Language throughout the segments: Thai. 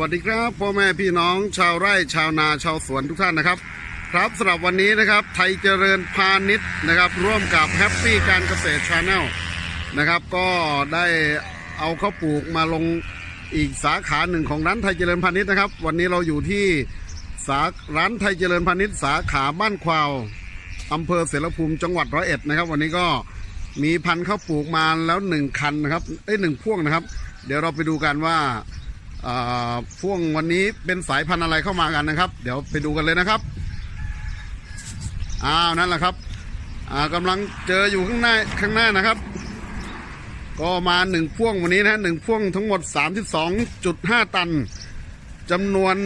วัสดีครับพ่อแม่พี่น้องชาวไร่ชาวนาชาวสวนทุกท่านนะครับ ครับสำหรับวันนี้นะครับไทยเจริญพาณิชย์นะครับ ร่วมกับแฮปปี้การเกษตรชาแนลนะครับ ก็ได้เอาข้าวปลูกมาลงอีกสาขาหนึ่งของร้านไทยเจริญพาณิชย์นะครับ วันนี้เราอยู่ที่สาร้านไทยเจริญพาณิชย์สาขาบ้านควาวอำเภอเสรภูมิจังหวัดร้อยเอ็ดนะครับ วันนี้ก็มีพันธุ์ข้าวปลูกมาแล้วหนึ่งคันนะครับเอ้ยหนึ่งพ่วงนะครับ เดี๋ยวเราไปดูกันว่า อ่าพ่วงวันนี้เป็นสายพันธุ์อะไรเข้ามากันนะครับ เดี๋ยวไปดูกันเลยนะครับอ้าวนั่นแหละครับอ่ากำลังเจออยู่ข้างหน้าข้างหน้านะครับ ก็มาหนึ่งพ่วงวันนี้นะหนึ่งพ่วงทั้งหมด 32.5 ตันจำนวน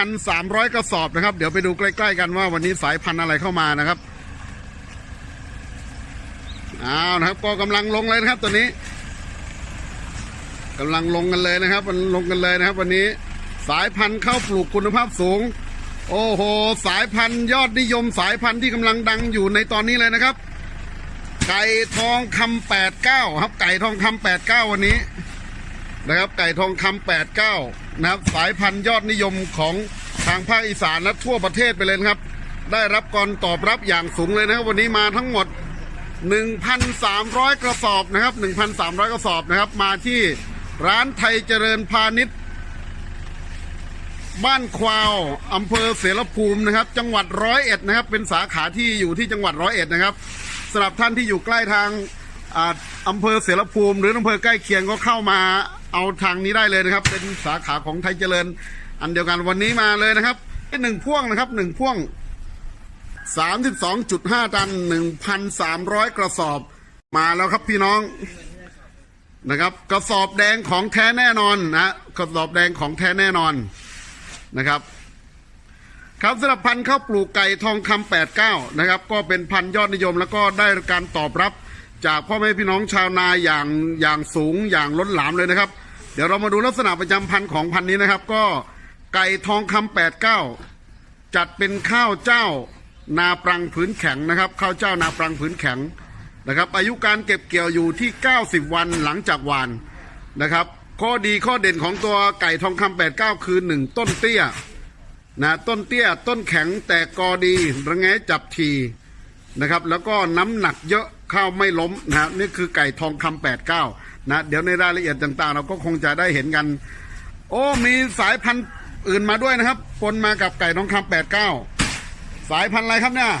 1,300 กระสอบนะครับ เดี๋ยวไปดูใกล้ ๆ กันว่าวันนี้สายพันธุ์อะไรเข้ามานะครับอ้าวนะครับ ก็กำลังลงเลยนะครับตัวนี้ กำลังลงกันเลยนะครับ มันลงกันเลยนะครับ วันนี้สายพันธุ์ข้าวปลูกคุณภาพสูง โอ้โห สายพันธุ์ยอดนิยมสายพันธุ์ที่กำลังดังอยู่ในตอนนี้เลยนะครับ ไก่ทองคำแปดเก้าครับ ไก่ทองคำแปดเก้าวันนี้นะครับ ไก่ทองคำแปดเก้านะครับ สายพันธุ์ยอดนิยมของทางภาคอีสานและทั่วประเทศไปเลยครับ ได้รับการตอบรับอย่างสูงเลยนะครับ วันนี้มาทั้งหมด 1,300 กระสอบนะครับ 1,300 กระสอบนะครับ มาที่ ร้านไทยเจริญพาณิชย์ บ้านควาวอำเภอเสรภูมินะครับ จังหวัดร้อยเอ็ดนะครับ เป็นสาขาที่อยู่ที่จังหวัดร้อยเอ็ดนะครับสำหรับท่านที่อยู่ใกล้ทางอ่าอำเภอเสรภูมิ หรืออำเภอใกล้เคียงก็เข้ามาเอาทางนี้ได้เลยนะครับ เป็นสาขาของไทยเจริญ อันเดียวกันวันนี้มาเลยนะครับหนึ่งพ่วงนะครับหนึ่งพ่วง 32.5 ตัน 1,300 กระสอบมาแล้วครับพี่น้อง นะครับกระสอบแดงของแท้แน่นอนนะกระสอบแดงของแท้แน่นอนนะครับ ครับสำหรับพันธุ์ข้าวปลูกไก่ทองคำ89 นะครับ ก็เป็นพันธุ์ยอดนิยม แล้วก็ได้การตอบรับจากพ่อแม่พี่น้องชาวนาอย่างอย่างสูงอย่างล้นหลามเลยนะครับ เดี๋ยวเรามาดูลักษณะประจำพันธุ์ของพันธุ์นี้นะครับ ก็ไก่ทองคำ89 จัดเป็นข้าวเจ้านาปรังผืนแข็งนะครับ ข้าวเจ้านาปรังผืนแข็ง นะครับ อายุการเก็บเกี่ยวอยู่ที่ 90 วันหลังจากหวานนะครับ ข้อดีข้อเด่นของตัวไก่ทองคำ89 คือ 1 ต้นเตี้ยนะต้นเตี้ยต้นแข็งแต่กอดีระแงจับทีนะครับ แล้วก็น้ำหนักเยอะข้าวไม่ล้มนะนี่คือไก่ทองคำ89 นะเดี๋ยวในรายละเอียดต่างๆ เราก็คงจะได้เห็นกัน โอ้มีสายพันธุ์อื่นมาด้วยนะครับปนมากับไก่ทองคำ89 สายพันธุ์อะไรครับเนี่ย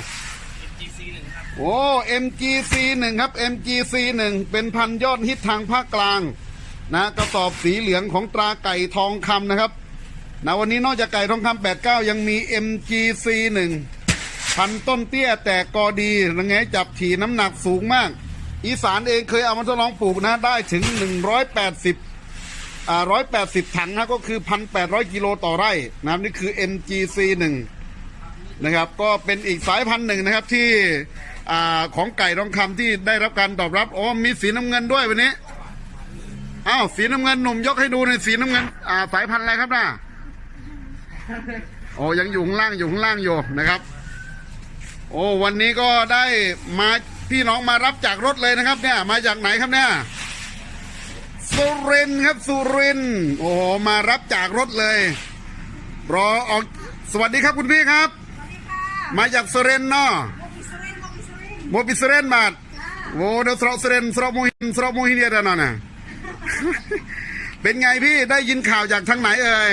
โอ้ MGC 1ครับ MGC 1เป็นพันยอดฮิตทางภาคกลาง นะกระสอบสีเหลืองของตราไก่ทองคำนะครับนะวันนี้นอกจากไก่ทองคำ89 ยังมี MGC 1พันต้นเตี้ยแต่กอดีระแงจับถีน้ำหนักสูงมาก อีสานเองเคยเอามาทดลองปลูกนะได้ถึง 180อ่าร้อยแปดสิบถังนะก็คือพันแปดร้อยกิโลต่อไร่นะนี่คือ MGC หนึ่งนะครับก็เป็นอีกสายพันธุ์หนึ่งนะครับที่ อ่าของไก่ทองคำที่ได้รับการตอบรับโอ้มีสีน้ำเงินด้วยวันนี้อ้าวสีน้ำเงินหนุ่มยกให้ดูในอยสีน้ำเงินอ่าสายพันธุ์อะไรครับน่ะโอ้ยังอยู่ข้างล่างอยู่ข้างล่างอยู่นะครับ โอ้วันนี้ก็ได้มาพี่น้องมารับจากรถเลยนะครับ เนี่ย มาจากไหนครับเนี่ยสุรินทร์ครับสุรินทร์โอ้โหมารับจากรถเลย รอออกสวัสดีครับคุณพี่ครับ มาจากสุรินทร์เนาะ โมบิสุรินทร์บาทโอ้เดี๋ยวสระสุรินทร์สระโมหินสระโมหินเดียวนั่นน่ะเป็นไงพี่ได้ยินข่าวจากทางไหนเอ่ย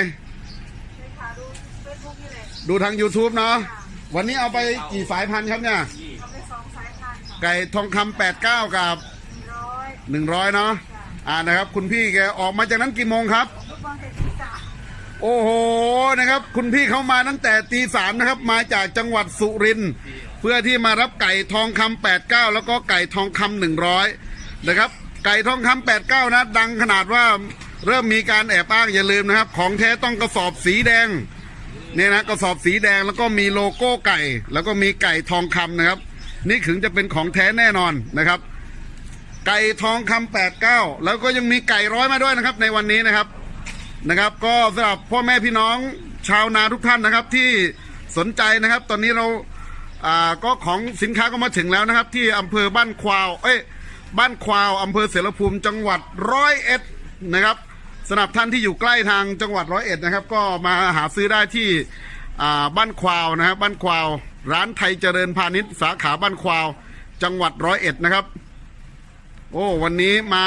ดูทาง YouTube เนาะวันนี้เอาไปกี่สายพันธุ์ครับเนี่ยไก่ทองคำแปดเก้ากับหนึ่งร้อยเนาะอ่านะครับ คุณพี่แกออกมาจากนั้นกี่โมงครับ โอ้โหนะครับ คุณพี่เขามาตั้งแต่ตีสามนะครับ มาจากจังหวัดสุรินทร์ เพื่อที่มารับไก่ทองคำแปดเก้าแล้วก็ไก่ทองคำหนึ่งร้อยนะครับ ไก่ทองคำแปดเก้านะดังขนาดว่าเริ่มมีการแอบอ้างอย่าลืมนะครับ ของแท้ต้องกระสอบสีแดงเนี่ยนะกระสอบสีแดงแล้วก็มีโลโก้ไก่ แล้วก็มีไก่ทองคำนะครับ นี่ถึงจะเป็นของแท้แน่นอนนะครับ ไก่ทองคำแปดเก้าแล้วก็ยังมีไก่ร้อยมาด้วยนะครับในวันนี้นะครับนะครับ ก็สำหรับพ่อแม่พี่น้องชาวนาทุกท่านนะครับที่สนใจนะครับ ตอนนี้เรา อ่าก็ของสินค้าก็มาถึงแล้วนะครับ ที่อำเภอบ้านควาวเอ้ยบ้านควาวอำเภอเสรภูมิจังหวัดร้อยเอ็ดนะครับสำหรับท่านที่อยู่ใกล้ทางจังหวัดร้อยเอ็ดนะครับ ก็มาหาซื้อได้ที่อ่าบ้านควาวนะครับบ้านควาวร้านไทยเจริญพาณิชย์สาขาบ้านควาวจังหวัดร้อยเอ็ดนะครับ โอ้วันนี้มา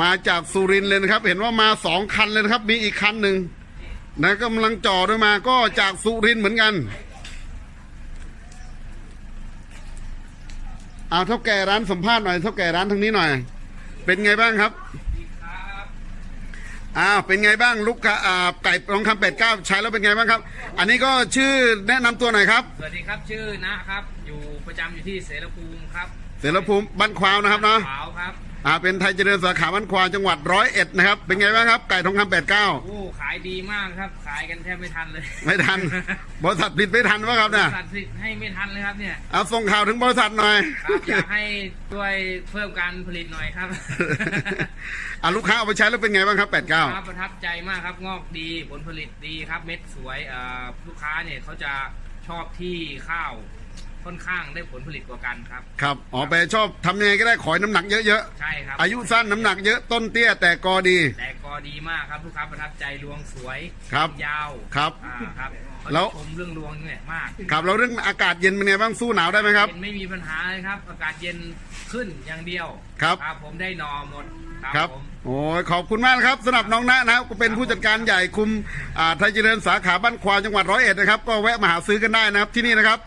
มาจากสุรินทร์เลยนะครับ เห็นว่ามาสองคันเลยนะครับ มีอีกคันหนึ่ง นะกำลังจ่อด้วยมาก็จากสุรินทร์เหมือนกันเอาเท่าแก่ร้านสัมภาษณ์หน่อยเท่าแก่ร้านทางนี้หน่อย เป็นไงบ้างครับอ้าวเป็นไงบ้างลูกค้าอ่าไก่ทองคำเป็ดเก้าใช้แล้วเป็นไงบ้างครับ อันนี้ก็ชื่อแนะนำตัวหน่อยครับ สวัสดีครับชื่อนะครับ อยู่ประจำอยู่ที่เสรภูมิครับเสรภูมิบ้านควาวนะครับเนาะขาวครับ อ่าเป็นไทยเจริญสาขาบ้านควาวจังหวัดร้อยเอ็ดนะครับ เป็นไงบ้างครับ ไก่ทองคำเป็ดเก้าโอ้ขายดีมากครับ ขายกันแทบไม่ทันเลย ไม่ทัน บริษัทผลิตไม่ทันวะครับเนี่ยสัตว์สิทธิ์ให้ไม่ทันเลยครับเนี่ยเอาส่งข่าวถึงบริษัทหน่อยครับอยากให้ช่วยเพิ่มการผลิตหน่อยครับ อะลูกค้าเอาไปใช้แล้วเป็นไงบ้างครับแปดเก้าครับประทับใจมากครับงอกดีผลผลิตดีครับเม็ดสวยเอ่อลูกค้าเนี่ยเขาจะชอบที่ข้าว ค่อนข้างได้ผลผลิตกว่ากันครับ ครับอ๋อไปชอบทำยังไงก็ได้ขอยน้ำหนักเยอะใช่ครับๆ อายุสั้นน้ำหนักเยอะต้นเตี้ยแต่กอดี แต่กอดีมากครับลูกค้าประทับใจรวงสวยครับยาวครับอ่าครับเขาแล้วจะชมเรื่องรวงเนี่ยมากครับแล้วเรื่องอากาศเย็นเป็นไงบ้างสู้หนาวได้ไหมครับเย็นไม่มีปัญหาเลยครับ อากาศเย็นขึ้นอย่างเดียวครับ ผมได้นอหมดครับผมโอ้ยขอบคุณมากครับสำหรับน้องนะนะครับก็เป็นผู้จัดการใหญ่คุมอ่าไทยเจริญสาขาบ้านควายจังหวัดร้อยเอ็ดนะครับ ก็แวะมาหาซื้อกันได้นะครับที่นี่นะครับ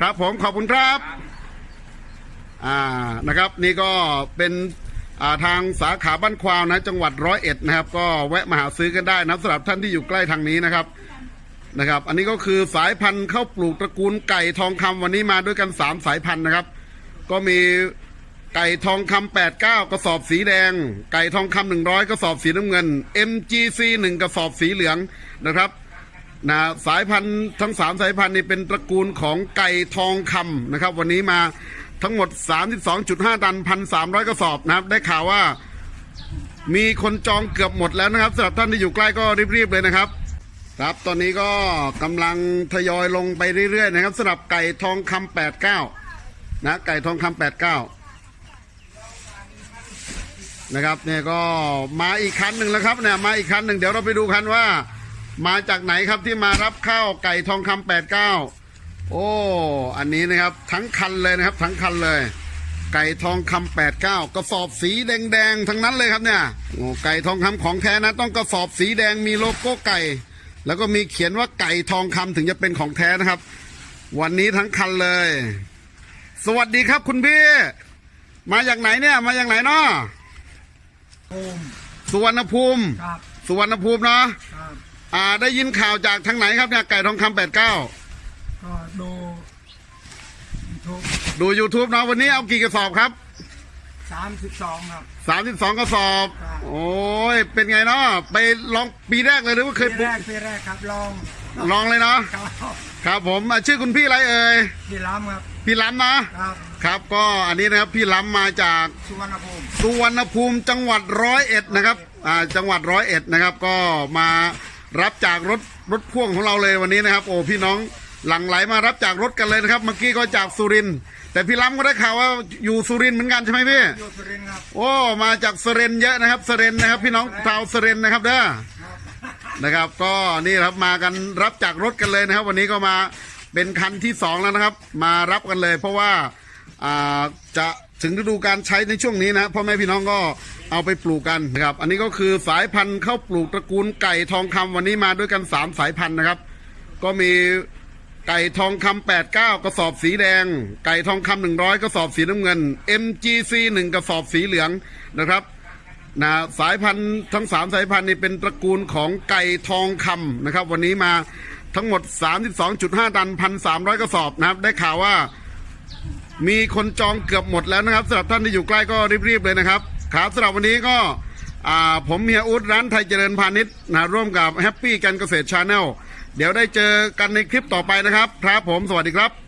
ครับผมขอบคุณครับอ่านะครับ นี่ก็เป็นาทางสาขาบ้านควาวนะ จังหวัดร้อยเอ็ดนะครับ ก็แวะมาหาซื้อกันได้นะสำหรับท่านที่อยู่ใกล้ทางนี้นะครับนะครับ อันนี้ก็คือสายพันธุ์ข้าวปลูกตระกูลไก่ทองคำวันนี้มาด้วยกันสามสายพันธุ์นะครับ ก็มีไก่ทองคำแปดเก้ากระสอบสีแดง ไก่ทองคำหนึ่งร้อยกระสอบสีน้ำเงิน MGC หนึ่งกระสอบสีเหลืองนะครับ นะสายพันธุ์ทั้งสามสายพันธุ์นี่เป็นตระกูลของไก่ทองคำนะครับ วันนี้มาทั้งหมด 32.5 ตัน 1,300 กระสอบนะครับ ได้ข่าวว่ามีคนจองเกือบหมดแล้วนะครับสำหรับท่านที่อยู่ใกล้ก็รีบๆเลยนะครับ ครับตอนนี้ก็กำลังทยอยลงไปเรื่อยๆ นะครับสำหรับไก่ทองคำ89 นะไก่ทองคำ89นะครับเนี่ยก็มาอีกคันหนึ่งแล้วครับเนี่ยมาอีกคันหนึ่งเดี๋ยวเราไปดูคันว่า มาจากไหนครับที่มารับข้าวไก่ทองคำแปดเก้าโอ้ อันนี้นะครับทั้งคันเลยนะครับ ทั้งคันเลย ไก่ทองคำแปดเก้ากระสอบสีแดงๆทั้งนั้นเลยครับเนี่ยโอ้ไก่ทองคำของแท้นะ ต้องกระสอบสีแดงมีโลโก้ไก่ แล้วก็มีเขียนว่าไก่ทองคำถึงจะเป็นของแท้นะครับ วันนี้ทั้งคันเลย สวัสดีครับคุณพี่ มาจากไหนเนี่ย มาจากไหนเนาะภูมิ สุวรรณภูมิครับสุวรรณภูมิเนาะครับ อ่าได้ยินข่าวจากทางไหนครับเนี่ยไก่ทองคำแปดเก้าก็ดูทุกดู YouTube เนาะวันนี้เอากี่กระสอบครับสามสิบสองครับ สามสิบสองกระสอบ ครับ โอ้ยเป็นไงเนาะไปลองปีแรกเลยหรือว่าเคยปีปลูแรกกปีแรกครับลองลองเลยเนาะครับครับผมอะชื่อคุณพี่อะไรเอ่ยที่ล้ำครับพี่ล้ำนะ ครับ ครับก็อันนี้นะครับพี่ล้ำมาจาก สุวรรณภูมิสุวรรณภูมิจังหวัดร้อยเอ็ดนะครับ อ่า จังหวัดร้อยเอ็ดนะครับ ก็มา รับจากรถรถพ่วงของเราเลยวันนี้นะครับ โอ้พี่น้องหลั่งไหลมารับจากรถกันเลยนะครับ เมื่อกี้ก็จากสุรินทร์แต่พี่ล้ำก็ได้ข่าวว่าอยู่สุรินทร์เหมือนกันใช่ไหมพี่อยู่สุรินทร์ครับโอ้มาจากสเรนเยอะนะครับสเรนนะครับ พี่น้องชาวสเรนนะครับเด้อนะครับ ก็นี่ครับมากันรับจากรถกันเลยนะครับ วันนี้ก็มาเป็นคันที่สองแล้วนะครับ มารับกันเลย เพราะว่าอ่าจะ ถึงฤดูการใช้ในช่วงนี้นะพ่อแม่พี่น้องก็เอาไปปลูกกันนะครับอันนี้ก็คือสายพันธุ์ข้าวปลูกตระกูลไก่ทองคำวันนี้มาด้วยกันสามสายพันธุ์นะครับ ก็มีไก่ทองคำ89 กระสอบสีแดง ไก่ทองคำ100 กระสอบสีน้ำเงิน MGC 1 กระสอบสีเหลืองนะครับนะสายพันธุ์ทั้ง 3 สายพันธุ์นี่เป็นตระกูลของไก่ทองคำนะครับ วันนี้มาทั้งหมด 32.5 ตัน 1,300 กระสอบนะครับ ได้ข่าวว่า มีคนจองเกือบหมดแล้วนะครับสำหรับท่านที่อยู่ใกล้ก็รีบๆเลยนะครับครับสำหรับวันนี้ก็ผมเฮียอุดร้านไทยเจริญพาณิชย์นะร่วมกับแฮปปี้กันเกษตรชาแนลเดี๋ยวได้เจอกันในคลิปต่อไปนะครับครับผมสวัสดีครับ